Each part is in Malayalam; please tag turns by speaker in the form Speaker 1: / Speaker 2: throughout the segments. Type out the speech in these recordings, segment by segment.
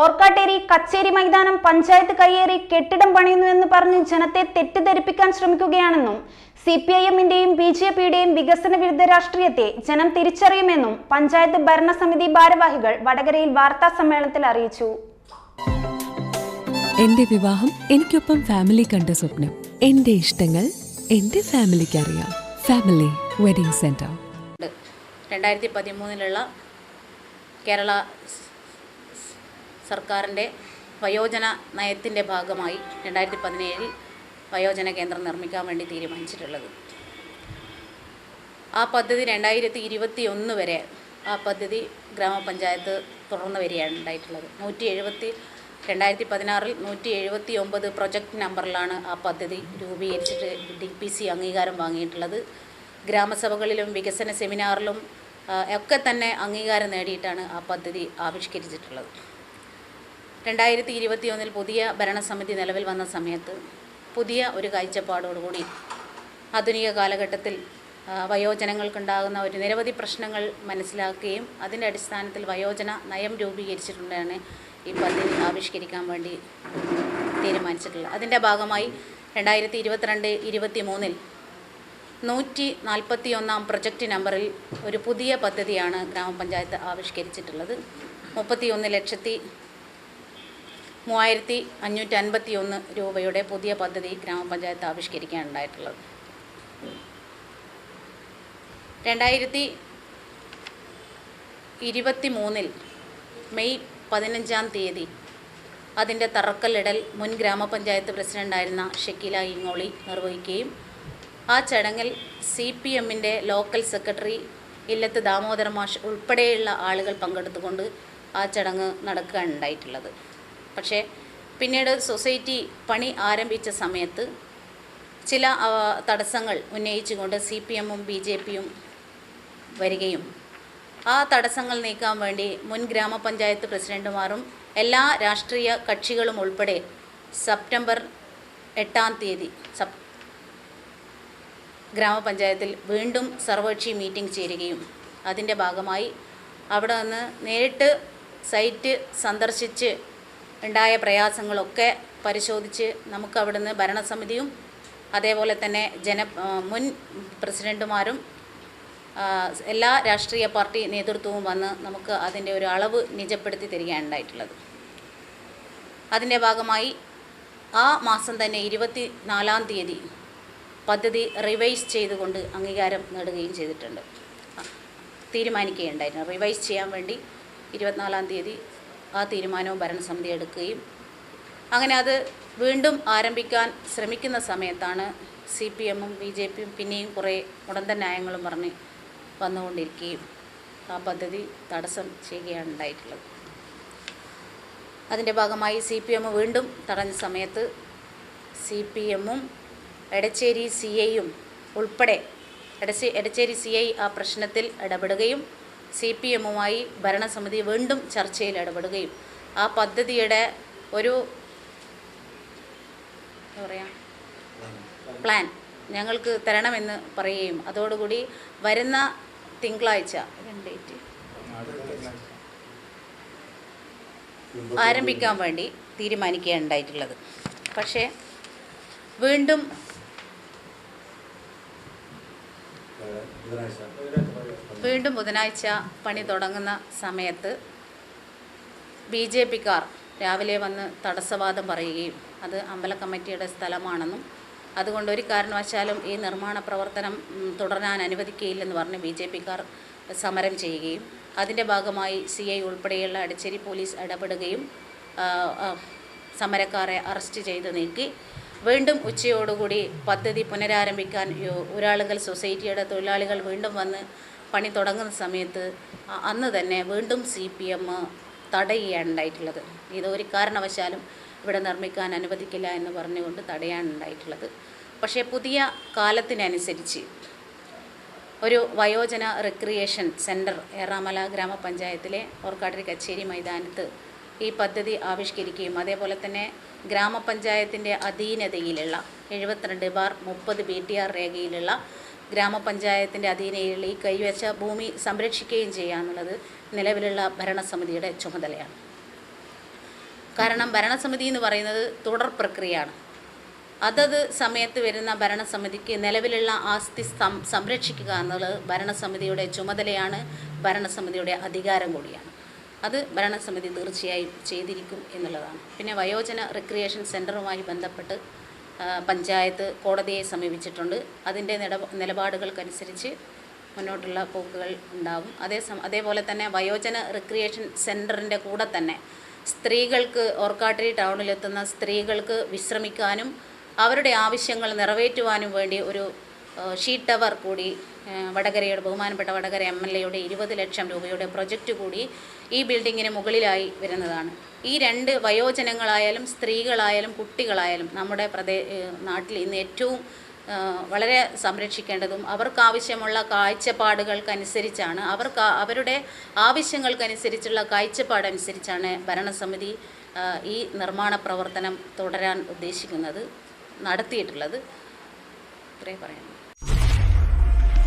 Speaker 1: ഓർക്കാട്ടേരി കച്ചേരി മൈതാനം പഞ്ചായത്ത് കയ്യേറി കെട്ടിടം പണിയുന്നുവെന്ന് പറഞ്ഞ് ജനത്തെ തെറ്റിദ്ധരിപ്പിക്കാൻ ശ്രമിക്കുകയാണെന്നും സി പി ഐ എമ്മിന്റെയും ബി ജെ പിയുടെയും വികസന വിരുദ്ധ രാഷ്ട്രീയത്തെ ജനം തിരിച്ചറിയുമെന്നും പഞ്ചായത്ത് ഭരണസമിതി ഭാരവാഹികൾ വടകരയിൽ വാർത്താ സമ്മേളനത്തിൽ അറിയിച്ചു.
Speaker 2: എന്റെ വിവാഹം എനിക്കൊപ്പം ഫാമിലി കണ്ട സ്വപ്നം. എന്റെ ഇഷ്ടങ്ങൾ എന്റെ ഫാമിലിക്ക് അറിയാം. Family wedding centre.
Speaker 3: രണ്ടായിരത്തി പതിമൂന്നിലുള്ള കേരള സർക്കാരിന്റെ വയോജന നയത്തിന്റെ ഭാഗമായി രണ്ടായിരത്തി പതിനേഴിൽ വയോജന കേന്ദ്രം നിർമ്മിക്കാൻ വേണ്ടി തീരുമാനിച്ചിട്ടുള്ളത്. ആ പദ്ധതി രണ്ടായിരത്തി ഇരുപത്തി ഒന്ന് വരെ ആ പദ്ധതി ഗ്രാമപഞ്ചായത്ത് തുടർന്ന് വരികയാണ് ഉണ്ടായിട്ടുള്ളത്. നൂറ്റി എഴുപത്തി രണ്ടായിരത്തി പതിനാറിൽ നൂറ്റി എഴുപത്തി ഒമ്പത് പ്രൊജക്റ്റ് നമ്പറിലാണ് ആ പദ്ധതി രൂപീകരിച്ചിട്ട് ഡി പി സി അംഗീകാരം വാങ്ങിയിട്ടുള്ളത്. ഗ്രാമസഭകളിലും വികസന സെമിനാറിലും ഒക്കെ തന്നെ അംഗീകാരം നേടിയിട്ടാണ് ആ പദ്ധതി ആവിഷ്കരിച്ചിട്ടുള്ളത്. രണ്ടായിരത്തി ഇരുപത്തി ഒന്നിൽ പുതിയ ഭരണസമിതി നിലവിൽ വന്ന സമയത്ത് പുതിയ ഒരു കാഴ്ചപ്പാടോടുകൂടി ആധുനിക കാലഘട്ടത്തിൽ വയോജനങ്ങൾക്കുണ്ടാകുന്ന ഒരു നിരവധി പ്രശ്നങ്ങൾ മനസ്സിലാക്കുകയും അതിന്റെ അടിസ്ഥാനത്തിൽ വയോജന നയം രൂപീകരിച്ചിട്ടുണ്ടാണ് ഈ പദ്ധതി ആവിഷ്കരിക്കാൻ വേണ്ടി തീരുമാനിച്ചിട്ടുള്ളത്. അതിന്റെ ഭാഗമായി രണ്ടായിരത്തി ഇരുപത്തിരണ്ട് ഇരുപത്തി മൂന്നിൽ നൂറ്റി നാൽപ്പത്തി ഒന്നാം പ്രൊജക്റ്റ് നമ്പറിൽ ഒരു പുതിയ പദ്ധതിയാണ് ഗ്രാമപഞ്ചായത്ത് ആവിഷ്കരിച്ചിട്ടുള്ളത്. മുപ്പത്തി ഒന്ന് ലക്ഷത്തി മൂവായിരത്തി അഞ്ഞൂറ്റി അൻപത്തി ഒന്ന് രൂപയുടെ പുതിയ പദ്ധതി ഗ്രാമപഞ്ചായത്ത് ആവിഷ്കരിക്കാനുണ്ടായിട്ടുള്ളത്. രണ്ടായിരത്തി ഇരുപത്തി മൂന്നിൽ മെയ് പതിനഞ്ചാം തീയതി അതിന്റെ തറക്കല്ലിടൽ മുൻ ഗ്രാമപഞ്ചായത്ത് പ്രസിഡന്റായിരുന്ന ഷക്കീല ഇങ്ങോളി നിർവഹിക്കുകയും ആ ചടങ്ങിൽ സി പി എമ്മിന്റെ ലോക്കൽ സെക്രട്ടറി ഇല്ലത്ത് ദാമോദര മാഷ് ഉൾപ്പെടെയുള്ള ആളുകൾ പങ്കെടുത്തുകൊണ്ട് ആ ചടങ്ങ് നടക്കുകയാണ് ഉണ്ടായിട്ടുള്ളത് പക്ഷേ പിന്നീട് സൊസൈറ്റി പണി ആരംഭിച്ച സമയത്ത് ചില തടസ്സങ്ങൾ ഉന്നയിച്ചുകൊണ്ട് സി പി എമ്മും ബി ജെ പിയും വരികയും ആ തടസ്സങ്ങൾ നീക്കാൻ വേണ്ടി മുൻ ഗ്രാമപഞ്ചായത്ത് പ്രസിഡന്റുമാരും എല്ലാ രാഷ്ട്രീയ കക്ഷികളും ഉൾപ്പെടെ സെപ്റ്റംബർ എട്ടാം തീയതി സപ് ഗ്രാമപഞ്ചായത്തിൽ വീണ്ടും സർവകക്ഷി മീറ്റിംഗ് ചേരുകയും അതിന്റെ ഭാഗമായി അവിടെ നിന്ന് നേരിട്ട് സൈറ്റ് സന്ദർശിച്ച് ഉണ്ടായ പ്രയാസങ്ങളൊക്കെ പരിശോധിച്ച് നമുക്ക് അവിടുന്ന് ഭരണസമിതിയും അതേപോലെ തന്നെ ജന മുൻ പ്രസിഡന്റുമാരും എല്ലാ രാഷ്ട്രീയ പാർട്ടി നേതൃത്വവും വന്ന് നമുക്ക് അതിന്റെ ഒരു അളവ് നിജപ്പെടുത്തി തരികയാണ് ഉണ്ടായിട്ടുള്ളത്. അതിന്റെ ഭാഗമായി ആ മാസം തന്നെ ഇരുപത്തി നാലാം തീയതി പദ്ധതി റിവൈസ് ചെയ്തുകൊണ്ട് അംഗീകാരം നേടുകയും ചെയ്തിട്ടുണ്ട്. തീരുമാനിക്കുകയുണ്ടായിരുന്നു. റിവൈസ് ചെയ്യാൻ വേണ്ടി ഇരുപത്തിനാലാം തീയതി ആ തീരുമാനവും ഭരണസമിതി എടുക്കുകയും അങ്ങനെ അത് വീണ്ടും ആരംഭിക്കാൻ ശ്രമിക്കുന്ന സമയത്താണ് സി പി എമ്മും ബി ജെ പിയും പിന്നെയും കുറേ ഉടന്തൻ ന്യായങ്ങളും പറഞ്ഞ് വന്നുകൊണ്ടിരിക്കുകയും ആ പദ്ധതി തടസ്സം ചെയ്യുകയാണ് ഉണ്ടായിട്ടുള്ളത്. അതിന്റെ ഭാഗമായി സി പി എം വീണ്ടും തടഞ്ഞ സമയത്ത് സി പി എമ്മും എടച്ചേരി സി ഐയും ഉൾപ്പെടെ എടച്ചേ എടച്ചേരി സി ഐ ആ പ്രശ്നത്തിൽ ഇടപെടുകയും സി പി എമ്മുമായി ഭരണസമിതി വീണ്ടും ചർച്ചയിൽ ഇടപെടുകയും ആ പദ്ധതിയുടെ ഒരു എന്താ പറയുക പ്ലാൻ ഞങ്ങൾക്ക് തരണമെന്ന് പറയുകയും അതോടുകൂടി വരുന്ന തിങ്കളാഴ്ച ഡേറ്റ് ആരംഭിക്കാൻ വേണ്ടി തീരുമാനിക്കുകയുണ്ടായിട്ടുള്ളത് പക്ഷേ വീണ്ടും വീണ്ടും ബുധനാഴ്ച പണി തുടങ്ങുന്ന സമയത്ത് ബി ജെ പിക്കാർ രാവിലെ വന്ന് തടസ്സവാദം പറയുകയും അത് അമ്പല കമ്മിറ്റിയുടെ സ്ഥലമാണെന്നും അതുകൊണ്ട് ഒരു കാരണവശാലും ഈ നിർമ്മാണ പ്രവർത്തനം തുടരാൻ അനുവദിക്കുകയില്ലെന്ന് പറഞ്ഞ് ബി ജെ പിക്കാർ സമരം ചെയ്യുകയും അതിന്റെ ഭാഗമായി സി ഐ ഉൾപ്പെടെയുള്ള അടിച്ചേരി പോലീസ് ഇടപെടുകയും സമരക്കാരെ അറസ്റ്റ് ചെയ്ത് നീക്കി. വീണ്ടും ഉച്ചയോടുകൂടി പദ്ധതി പുനരാരംഭിക്കാൻ ഒരാളുകൾ സൊസൈറ്റിയുടെ തൊഴിലാളികൾ വീണ്ടും വന്ന് പണി തുടങ്ങുന്ന സമയത്ത് അന്ന് തന്നെ വീണ്ടും സി പി എം തടയുകയാണുണ്ടായിട്ടുള്ളത്. ഇത് ഒരു കാരണവശാലും ഇവിടെ നിർമ്മിക്കാൻ അനുവദിക്കില്ല എന്ന് പറഞ്ഞുകൊണ്ട് തടയാനുണ്ടായിട്ടുള്ളത്. പക്ഷേ പുതിയ കാലത്തിനനുസരിച്ച് ഒരു വയോജന റിക്രിയേഷൻ സെന്റർ ഏറാമല ഗ്രാമപഞ്ചായത്തിലെ ഓർക്കാട്ടിരി കച്ചേരി മൈതാനത്ത് ഈ പദ്ധതി ആവിഷ്കരിക്കുകയും അതേപോലെ തന്നെ ഗ്രാമപഞ്ചായത്തിന്റെ അധീനതയിലുള്ള എഴുപത്തിരണ്ട് ബാർ മുപ്പത് ബി ടി ആർ രേഖയിലുള്ള ഗ്രാമപഞ്ചായത്തിന്റെ അധീനയിൽ ഈ കൈവച്ച ഭൂമി സംരക്ഷിക്കുകയും ചെയ്യാന്നുള്ളത് നിലവിലുള്ള ഭരണസമിതിയുടെ ചുമതലയാണ്. കാരണം ഭരണസമിതി എന്ന് പറയുന്നത് തുടർ പ്രക്രിയയാണ്. അതത് സമയത്ത് വരുന്ന ഭരണസമിതിക്ക് നിലവിലുള്ള ആസ്തി സംരക്ഷിക്കുക എന്നുള്ളത് ഭരണസമിതിയുടെ ചുമതലയാണ് ഭരണസമിതിയുടെ അധികാരം കൂടിയാണ്. അത് ഭരണസമിതി തീർച്ചയായും ചെയ്തിരിക്കും എന്നുള്ളതാണ്. പിന്നെ വയോജന റിക്രിയേഷൻ സെന്ററുമായി ബന്ധപ്പെട്ട് പഞ്ചായത്ത് കോടതിയെ സമീപിച്ചിട്ടുണ്ട്. അതിന്റെ നിലപ നിലപാടുകൾക്കനുസരിച്ച് മുന്നോട്ടുള്ള പോക്കുകൾ ഉണ്ടാവും. അതേ അതേപോലെ തന്നെ വയോജന റിക്രിയേഷൻ സെന്ററിന്റെ കൂടെ തന്നെ സ്ത്രീകൾക്ക് ഓർക്കാട്ടിരി ടൗണിലെത്തുന്ന സ്ത്രീകൾക്ക് വിശ്രമിക്കാനും അവരുടെ ആവശ്യങ്ങൾ നിറവേറ്റുവാനും വേണ്ടി ഒരു ആ, ഷീ ടവർ കൂടി വടകരയുടെ ബഹുമാനപ്പെട്ട വടകര എം എൽ എയുടെ ഇരുപത് ലക്ഷം രൂപയുടെ പ്രൊജക്റ്റ് കൂടി ഈ ബിൽഡിങ്ങിന് മുകളിലായി വരുന്നതാണ്. ഈ രണ്ട് വയോജനങ്ങളായാലും സ്ത്രീകളായാലും കുട്ടികളായാലും നമ്മുടെ പ്രദേ നാട്ടിൽ ഇന്ന് ഏറ്റവും വളരെ സംരക്ഷിക്കേണ്ടതും അവർക്കാവശ്യമുള്ള കാഴ്ചപ്പാടുകൾക്കനുസരിച്ചാണ് അവർക്ക് അവരുടെ ആവശ്യങ്ങൾക്കനുസരിച്ചുള്ള കാഴ്ചപ്പാടനുസരിച്ചാണ് ഭരണസമിതി ഈ നിർമ്മാണ പ്രവർത്തനം തുടരാൻ ഉദ്ദേശിക്കുന്നത് നടത്തിയിട്ടുള്ളത്. ഇത്രേ പറയാം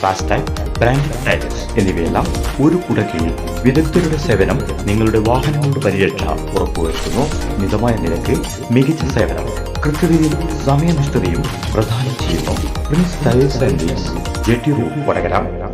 Speaker 4: FASTag brand tyres എന്നിവയെല്ലാം ഒരു കുടക്കിൽ വിദഗ്ധരുടെ സേവനം നിങ്ങളുടെ വാഹനങ്ങളുടെ പരിരക്ഷ ഉറപ്പുവരുത്തുന്നു. മിതമായ നിരക്ക് മികച്ച സേവനം കൃത്യതയും സമയനിഷ്ഠതയും പ്രദാനം ചെയ്യുന്നു. Prince tyres and Vadakara.